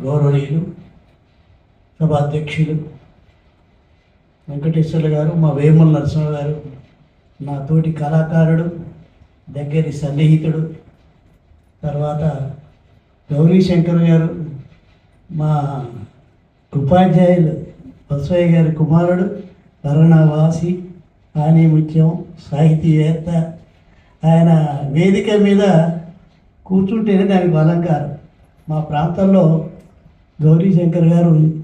గౌరవనీయులు సభాధ్యక్షులు వెంకటేశ్వర్లు గారు మా వేముల నరసింహ గారు నా తోటి కళాకారుడు దగ్గరి సన్నిహితుడు తర్వాత గౌరీ శంకర్ గారు మా ఉపాధ్యాయులు బసవయ్య గారి కుమారుడు కరుణావాసి ఆని ముత్యం సాహితీవేత్త. ఆయన వేదిక మీద కూర్చుంటేనే దానికి అలంకారం. మా ప్రాంతంలో గౌరీ శంకర్ గారు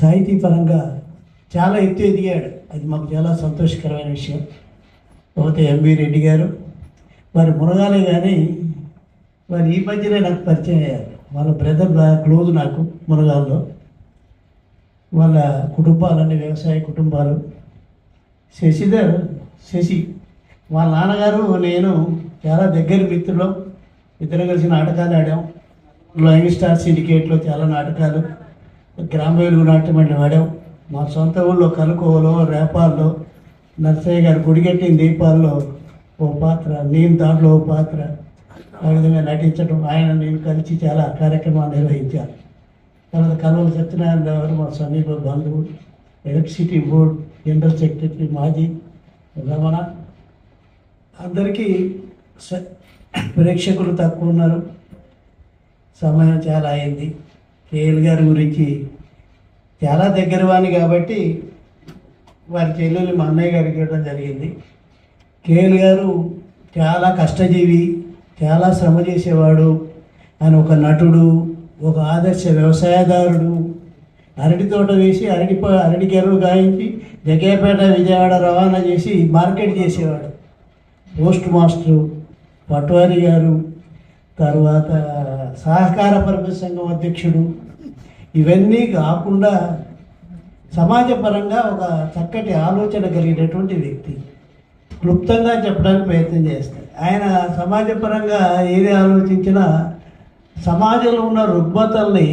సాహితీ పరంగా చాలా ఎత్తు ఎదిగాడు. అది మాకు చాలా సంతోషకరమైన విషయం. పోతే ఎంవి రెడ్డి గారు వారి మునగాలే కానీ వారు ఈ మధ్యనే నాకు పరిచయం అయ్యారు. వాళ్ళ బ్రదర్ క్లోజ్ నాకు మునగాల్లో. వాళ్ళ కుటుంబాలన్నీ వ్యవసాయ కుటుంబాలు. శశిధర్ శశి వాళ్ళ నాన్నగారు నేను చాలా దగ్గర మిత్రులు. ఇద్దరు కలిసి నాటకాలు ఆడాం. యంగ్ స్టార్ సిండికేట్లో చాలా నాటకాలు గ్రామ వెలుగు నాట్యం అంటే వాడాం. మా సొంత ఊళ్ళో కనుకోలో రేపాల్లో నర్సయ్య గారు గుడిగట్టిన దీపాల్లో ఓ పాత్ర నేను దాంట్లో ఓ పాత్ర. ఆ విధంగా నటించడం ఆయన నేను కలిసి చాలా కార్యక్రమాలు నిర్వహించాను తర్వాత కలవల సత్యనారాయణ గారు మా సమీప బంధువు ఎలక్ట్రిసిటీ బోర్డ్ జనరల్ సెక్రటరీ మాజీ రమణ. అందరికీ స- ప్రేక్షకులు తక్కువ ఉన్నారు. సమయం చాలా అయింది. కేఎల్ గారి గురించి చాలా దగ్గర వాణి కాబట్టి వారి చెల్లెలు మా అన్నయ్య గారికి ఇవ్వడం జరిగింది. కేఎల్ గారు చాలా కష్టజీవి చాలా శ్రమ చేసేవాడు ఆయన ఒక నటుడు ఒక ఆదర్శ వ్యవసాయదారుడు. అరటి తోట వేసి అరటి అరటి గెరలు గాయించి జగ్గేపేట విజయవాడ రవాణా చేసి మార్కెట్ చేసేవాడు. పోస్ట్ మాస్టరు పట్వారి గారు తర్వాత సహకార పరమ సంఘం అధ్యక్షుడు. ఇవన్నీ కాకుండా సమాజపరంగా ఒక చక్కటి ఆలోచన కలిగినటువంటి వ్యక్తి. క్లుప్తంగా చెప్పడానికి ప్రయత్నం చేస్తాడు. ఆయన సమాజపరంగా ఏది ఆలోచించినా సమాజంలో ఉన్న రుగ్మతల్ని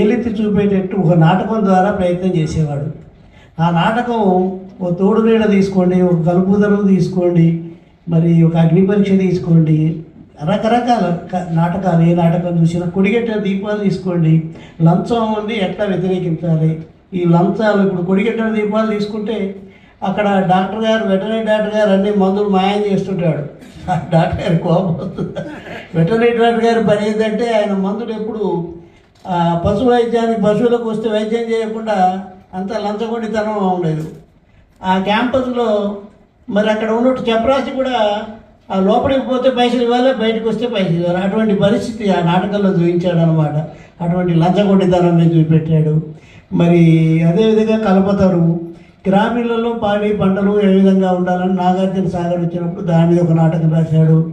ఏలెత్తి చూపేటట్టు ఒక నాటకం ద్వారా ప్రయత్నం చేసేవాడు. ఆ నాటకం ఓ తోడు నీడ తీసుకోండి ఒక కలుపుదలు తీసుకోండి మరి ఒక అగ్ని పరీక్ష తీసుకోండి రకరకాల నాటకాలు ఏ నాటకం చూసినా కొడిగట్ట దీపాలు తీసుకోండి. లంచం ఉంది ఎట్లా వ్యతిరేకించాలి? ఈ లంచాలు ఇప్పుడు కొడిగట్ట దీపాలు తీసుకుంటే అక్కడ డాక్టర్ గారు వెటనరీ డాక్టర్ గారు అన్ని మందులు మాయం చేస్తుంటాడు. డాక్టర్ గారు కోపం వస్తుంది. వెటనరీ డాక్టర్ గారి పని ఏంటంటే ఆయన మందులు ఎప్పుడు పశు వైద్యానికి పశువులకు వస్తే వైద్యం చేయకుండా అంత లంచగొండితనం ఉండేది. ఆ క్యాంపస్లో మరి అక్కడ ఉన్నట్టు చపరాసి కూడా ఆ లోపలికి పోతే పైసలు ఇవ్వాలి? బయటకు వస్తే పైసలు ఇవ్వాలి? అటువంటి పరిస్థితి ఆ నాటకంలో చూపించాడు అనమాట అటువంటి లంచగొండితనం మీద చూపెట్టాడు. మరి అదేవిధంగా కలపతరు. గ్రామీణంలో పాడి పంటలు ఏ విధంగా ఉండాలని నాగార్జున సాగర్ వచ్చినప్పుడు దాని మీద ఒక నాటకం రాశాడు.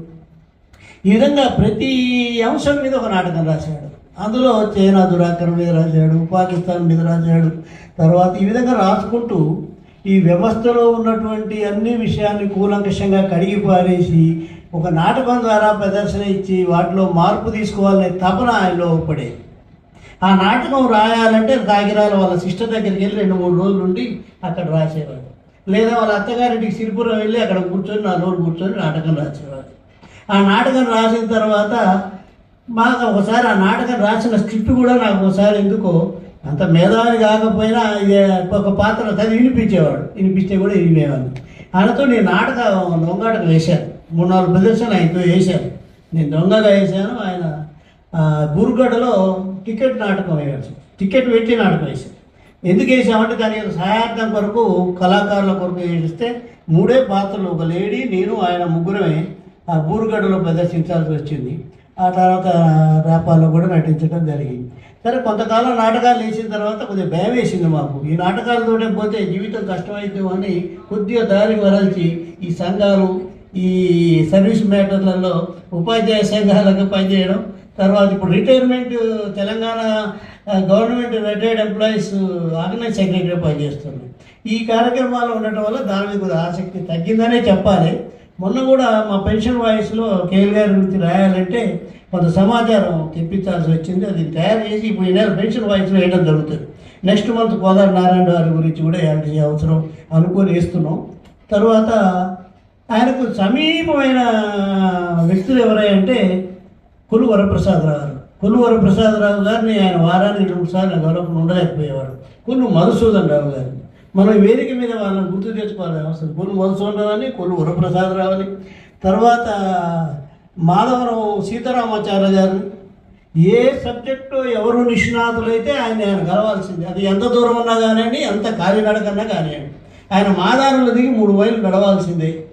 ఈ విధంగా ప్రతి అంశం మీద ఒక నాటకం రాశాడు. అందులో చైనా దురాక్రమణ మీద రాశాడు పాకిస్తాన్ మీద రాశాడు. తర్వాత ఈ విధంగా రాసుకుంటూ ఈ వ్యవస్థలో ఉన్నటువంటి అన్ని విషయాన్ని కూలంకషంగా కడిగి పారేసి ఒక నాటకం ద్వారా ప్రదర్శన ఇచ్చి వాటిలో మార్పు తీసుకోవాలనే తపన ఆయనలో పడేది. ఆ నాటకం రాయాలంటే కాకినాడ వాళ్ళ సిస్టర్ దగ్గరికి వెళ్ళి రెండు మూడు రోజులు ఉండి అక్కడ రాసేవాడు. లేదా వాళ్ళ అత్తగారింటికి సిరిపురం వెళ్ళి అక్కడ కూర్చొని నా రోజు కూర్చొని నాటకం రాసేవాడు. ఆ నాటకం రాసిన తర్వాత మాకు ఒకసారి ఆ నాటకం రాసిన స్క్రిప్ట్ కూడా నాకు ఒకసారి ఎందుకో అంత మేధావి కాకపోయినా ఇది ఒక పాత్ర చదివి వినిపించేవాడు. వినిపిస్తే కూడా వినిపేవాడిని ఆయనతో నేను నాటకం దొంగాటకం వేశాను. మూడు నాలుగు ప్రదర్శన ఆయనతో వేశాను. నేను దొంగగా వేశాను. ఆయన గురుగడలో టికెట్ నాటకం వేయాల్సి టికెట్ పెట్టి నాటకం వేశాను ఎందుకు వేసామంటే దానికి సహాయార్థం కొరకు కళాకారుల కొరకు వేస్తే మూడే పాత్రలు. ఒక లేడీ నేను ఆయన ముగ్గురమే ఆ బూరుగడ్డలో ప్రదర్శించాల్సి వచ్చింది. ఆ తర్వాత రాపాల్లో కూడా నటించడం జరిగింది. సరే కొంతకాలం నాటకాలు వేసిన తర్వాత కొద్దిగా భయం వేసింది మాకు. ఈ నాటకాలతోనే పోతే జీవితం కష్టమైద్దాం అని కొద్దిగా దారి వరల్చి ఈ సంఘాలు ఈ సర్వీస్ మ్యాటర్లలో ఉపాధ్యాయ సంఘాలకు పనిచేయడం తర్వాత ఇప్పుడు retirement Telangana government retired employees organise secretary పనిచేస్తుంది ఈ కార్యక్రమాలు ఉండటం వల్ల దాని మీద కూడా ఆసక్తి తగ్గిందనే చెప్పాలి. మొన్న కూడా మా పెన్షన్ వాయిస్లో కేఎల్ గారి గురించి రాయాలంటే కొంత సమాచారం తెప్పించాల్సి వచ్చింది. అది తయారు చేసి ఇప్పుడు ఈ నెల పెన్షన్ వాయిస్లో వేయడం జరుగుతుంది. నెక్స్ట్ మంత్ కోదాడు నారాయణ గారి గురించి కూడా యాడ్ అవసరం అనుకొని వేస్తున్నాం. తర్వాత ఆయనకు సమీపమైన వ్యక్తులు ఎవరంటే కులు వరప్రసాదరావు గారు కొల్లువర ప్రసాదరావు గారిని ఆయన వారానికి రెండు సార్లు గౌరవం ఉండలేకపోయేవాడు. కొల్లు మధుసూదన్ రావు గారిని. మనం వేదిక మీద వాళ్ళని గుర్తు తెచ్చుకోవాలని అవసరం. కొల్లు మధుసూదన్ రావు అని కొల్లు వరప్రసాదరావు అని తర్వాత మాధవరం సీతారామాచార్య గారిని ఏ సబ్జెక్టు ఎవరు నిష్ణాతులైతే ఆయన ఆయన కలవాల్సింది అది ఎంత దూరం ఉన్నా కానివ్వండి ఎంత కాలినడకన్నా కానివ్వండి. ఆయన మాదారులు దిగి మూడు మైళ్ళు నడవాల్సిందే.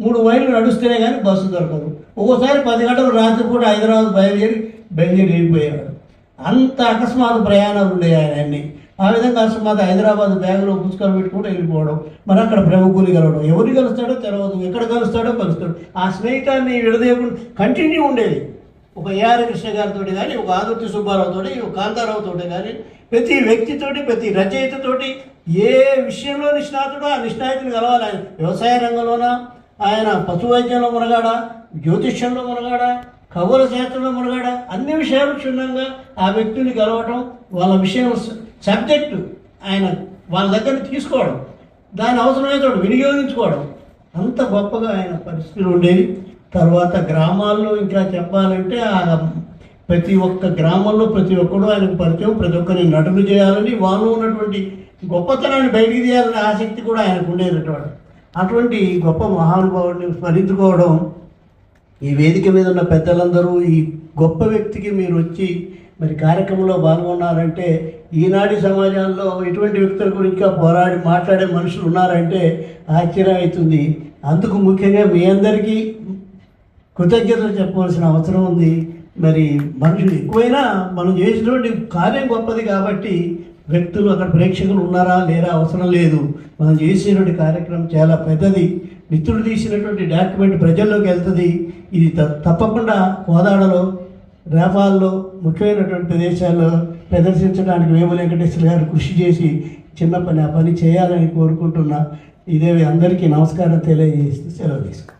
మూడు మైళ్ళు నడుస్తేనే కానీ బస్సు దొరకదు. ఒక్కోసారి పది గంటలు రాత్రి కూడా హైదరాబాద్ బయలుదేరి బయలుదేరి వెళ్ళిపోయేవాడు అంత అకస్మాత్ ప్రయాణాలు ఉండేవి ఆయన అన్నీ ఆ విధంగా అకస్మాత్ హైదరాబాద్ బ్యాగులో పుస్తకాలు పెట్టుకుంటూ వెళ్ళిపోవడం మరి అక్కడ ప్రముఖులు కలవడం. ఎవరిని కలుస్తాడో తెలవదు. ఎక్కడ కలుస్తాడో కలుస్తాడు. ఆ స్నేహితాన్ని విడదీయకుండా కంటిన్యూ ఉండేది. ఒక ఏఆర్ కృష్ణ గారితో కానీ ఒక ఆదుర్తి సుబ్బారావుతో ఒక కాంతారావుతో కానీ ప్రతి వ్యక్తితోటి ప్రతి రచయితతోటి ఏ విషయంలో నిష్ణాతుడో ఆ నిష్ణాతుని కలవాలి. ఆయన వ్యవసాయ రంగంలోనా? ఆయన పశు వైద్యంలో మునగాడ? జ్యోతిష్యంలో మునగాడ? ఖగోళ శాస్త్రంలో మునగాడ? అన్ని విషయాలు క్షుణ్ణంగా ఆ వ్యక్తుని కలవటం వాళ్ళ విషయం. సబ్జెక్టు ఆయన వాళ్ళ దగ్గర తీసుకోవడం దాని అవసరమైతే వినియోగించుకోవడం అంత గొప్పగా ఆయన పరిస్థితులు ఉండేవి తర్వాత గ్రామాల్లో ఇంకా చెప్పాలంటే ఆ ప్రతి ఒక్క గ్రామంలో ప్రతి ఒక్కడు ఆయనకు పరిచయం ప్రతి ఒక్కరిని నటులు చేయాలని వాళ్ళు ఉన్నటువంటి గొప్పతనాన్ని బయటికి తీయాలనే ఆసక్తి కూడా ఆయనకు ఉండేటటువంటి అటువంటి గొప్ప మహానుభావుడిని స్మరించుకోవడం ఈ వేదిక మీద ఉన్న పెద్దలందరూ ఈ గొప్ప వ్యక్తికి మీరు వచ్చి మరి కార్యక్రమంలో పాల్గొన్నారంటే ఈనాటి సమాజంలో ఇటువంటి వ్యక్తుల గురించి పోరాడి మాట్లాడే మనుషులు ఉన్నారంటే ఆశ్చర్యం అవుతుంది అందుకు ముఖ్యంగా మీ అందరికీ కృతజ్ఞతలు చెప్పవలసిన అవసరం ఉంది. మరి మనుషులు ఎక్కువైనా మనం చేసినటువంటి కార్యం గొప్పది కాబట్టి వ్యక్తులు అక్కడ ప్రేక్షకులు ఉన్నారా లేరా అవసరం లేదు. మనం చేసినటువంటి కార్యక్రమం చాలా పెద్దది. మిత్రుడు తీసినటువంటి డాక్యుమెంట్ ప్రజల్లోకి వెళ్తుంది. ఇది తప్పకుండా కోదాడలో రేపాల్లో ముఖ్యమైనటువంటి ప్రదేశాల్లో ప్రదర్శించడానికి వేము వెంకటేశ్వర గారు కృషి చేసి చిన్న పని ఆ పని చేయాలని కోరుకుంటున్నా. ఇదే అందరికీ నమస్కారం తెలియజేస్తూ సెలవు తీసుకుంటాను